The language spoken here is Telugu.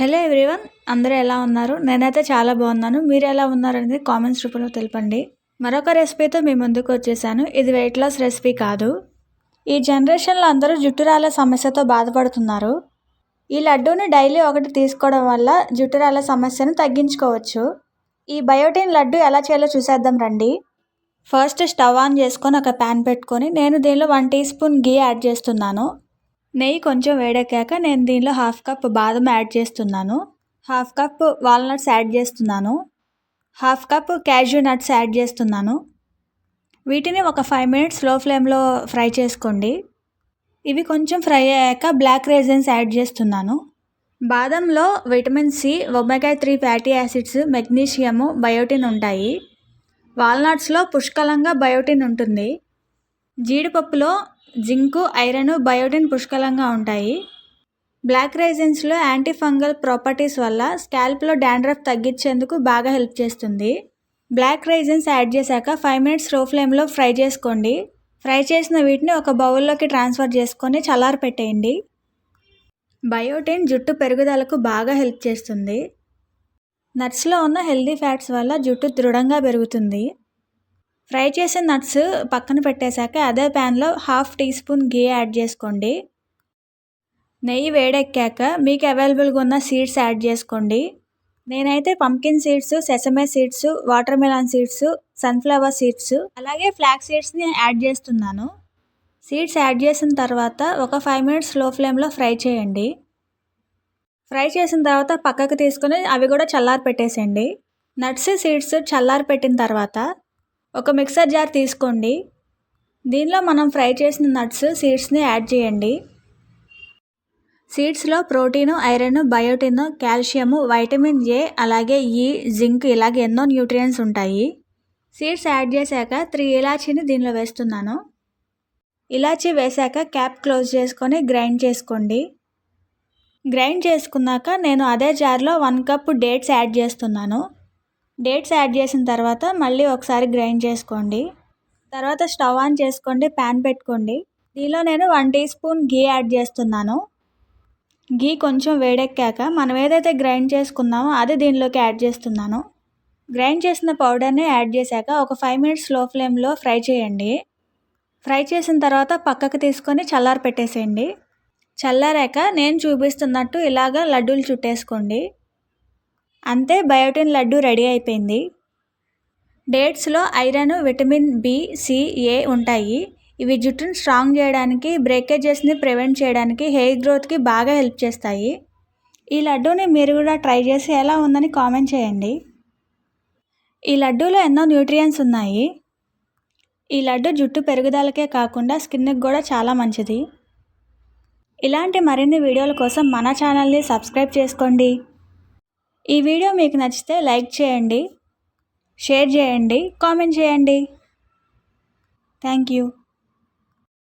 హలో ఎవ్రీవన్ అందరూ ఎలా ఉన్నారు? నేనైతే చాలా బాగున్నాను. మీరు ఎలా ఉన్నారు అనేది కామెంట్స్ రూపంలో తెలపండి. మరొక రెసిపీతో మీ ముందుకు వచ్చేసాను. ఇది వెయిట్ లాస్ రెసిపీ కాదు. ఈ జనరేషన్లో అందరూ జుట్టు రాళ్ళ సమస్యతో బాధపడుతున్నారు. ఈ లడ్డూని డైలీ ఒకటి తీసుకోవడం వల్ల జుట్టు రాళ్ళ సమస్యను తగ్గించుకోవచ్చు. ఈ బయోటిన్ లడ్డు ఎలా చేయాలో చూసేద్దాం రండి. ఫస్ట్ స్టవ్ ఆన్ చేసుకొని ఒక ప్యాన్ పెట్టుకొని నేను దీనిలో one teaspoon ghee add చేస్తున్నాను. నెయ్యి కొంచెం వేడెక్కాక నేను దీనిలో హాఫ్ కప్ బాదం యాడ్ చేస్తున్నాను. హాఫ్ కప్ వాల్నట్స్ యాడ్ చేస్తున్నాను. Half cup cashew nuts add చేస్తున్నాను. వీటిని ఒక ఫైవ్ మినిట్స్లో ఫ్లేమ్లో ఫ్రై చేసుకోండి. ఇవి కొంచెం ఫ్రై అయ్యాక బ్లాక్ రేజన్స్ యాడ్ చేస్తున్నాను. బాదంలో vitamin C omega three fatty acids magnesium biotin ఉంటాయి. వాల్నట్స్లో పుష్కలంగా బయోటిన్ ఉంటుంది. జీడిపప్పులో జింకు ఐరన్ బయోటిన్ పుష్కలంగా ఉంటాయి. బ్లాక్ రైజెన్స్లో యాంటీ ఫంగల్ ప్రాపర్టీస్ వల్ల స్కాల్ప్లో డాండ్రఫ్ తగ్గించేందుకు బాగా హెల్ప్ చేస్తుంది. బ్లాక్ రైజెన్స్ యాడ్ చేశాక ఫైవ్ మినిట్స్లో ఫ్లేమ్లో ఫ్రై చేసుకోండి. ఫ్రై చేసిన వీటిని ఒక బౌల్లోకి ట్రాన్స్ఫర్ చేసుకొని చల్లారి పెట్టేయండి. బయోటిన్ జుట్టు పెరుగుదలకు బాగా హెల్ప్ చేస్తుంది. నట్స్లో ఉన్న హెల్దీ ఫ్యాట్స్ వల్ల జుట్టు దృఢంగా పెరుగుతుంది. ఫ్రై చేసిన నట్స్ పక్కన పెట్టేశాక అదే ప్యాన్లో half teaspoon ghee add చేసుకోండి. నెయ్యి వేడెక్కాక మీకు అవైలబుల్గా ఉన్న సీడ్స్ యాడ్ చేసుకోండి. నేనైతే pumpkin seeds sesame seeds watermelon seeds sunflower seeds అలాగే ఫ్లాక్ సీడ్స్ని యాడ్ చేస్తున్నాను. సీడ్స్ యాడ్ చేసిన తర్వాత ఒక ఫైవ్ మినిట్స్లో ఫ్లేమ్లో ఫ్రై చేయండి. ఫ్రై చేసిన తర్వాత పక్కకు తీసుకొని అవి కూడా చల్లారి పెట్టేసేయండి నట్స్ సీడ్స్ చల్లారి పెట్టిన తర్వాత ఒక మిక్సర్ జార్ తీసుకోండి. దీనిలో మనం ఫ్రై చేసిన నట్స్ సీడ్స్ని యాడ్ చేయండి. సీడ్స్లో protein iron biotin calcium vitamin A అలాగే ఈ జింక్ ఇలాగే ఎన్నో న్యూట్రియన్స్ ఉంటాయి. సీడ్స్ యాడ్ చేశాక త్రీ ఇలాచీని దీనిలో వేస్తున్నాను. ఇలాచీ వేశాక క్యాప్ క్లోజ్ చేసుకొని గ్రైండ్ చేసుకోండి. గ్రైండ్ చేసుకున్నాక నేను అదే జార్లో వన్ కప్ డేట్స్ యాడ్ చేస్తున్నాను. డేట్స్ యాడ్ చేసిన తర్వాత మళ్ళీ ఒకసారి గ్రైండ్ చేసుకోండి. తర్వాత స్టవ్ ఆన్ చేసుకోండి ప్యాన్ పెట్టుకోండి. దీనిలో నేను one teaspoon ghee add చేస్తున్నాను. గీ కొంచెం వేడెక్కాక మనం ఏదైతే గ్రైండ్ చేసుకున్నామో అది దీనిలోకి యాడ్ చేస్తున్నాను. గ్రైండ్ చేసిన పౌడర్ని యాడ్ చేశాక ఒక ఫైవ్ మినిట్స్లో ఫ్లేమ్లో ఫ్రై చేయండి. ఫ్రై చేసిన తర్వాత పక్కకు తీసుకొని చల్లారి పెట్టేసేయండి చల్లారాక నేను చూపిస్తున్నట్టు ఇలాగ లడ్డూలు చుట్టేసుకోండి. అంతే బయోటిన్ లడ్డు రెడీ అయిపోయింది. డేట్స్లో iron vitamin B C A ఉంటాయి. ఇవి జుట్టును స్ట్రాంగ్ చేయడానికి బ్రేకేజెస్ని ప్రివెంట్ చేయడానికి హెయిర్ గ్రోత్కి బాగా హెల్ప్ చేస్తాయి. ఈ లడ్డూని మీరు కూడా ట్రై చేసి ఎలా ఉందని కామెంట్ చేయండి. ఈ లడ్డూలో ఎన్నో న్యూట్రియన్స్ ఉన్నాయి. ఈ లడ్డు జుట్టు పెరుగుదలకే కాకుండా స్కిన్కి కూడా చాలా మంచిది. ఇలాంటి మరిన్ని వీడియోల కోసం మన ఛానల్ని సబ్స్క్రైబ్ చేసుకోండి. ఈ వీడియో మీకు నచ్చితే లైక్ చేయండి షేర్ చేయండి కామెంట్ చేయండి. Thank you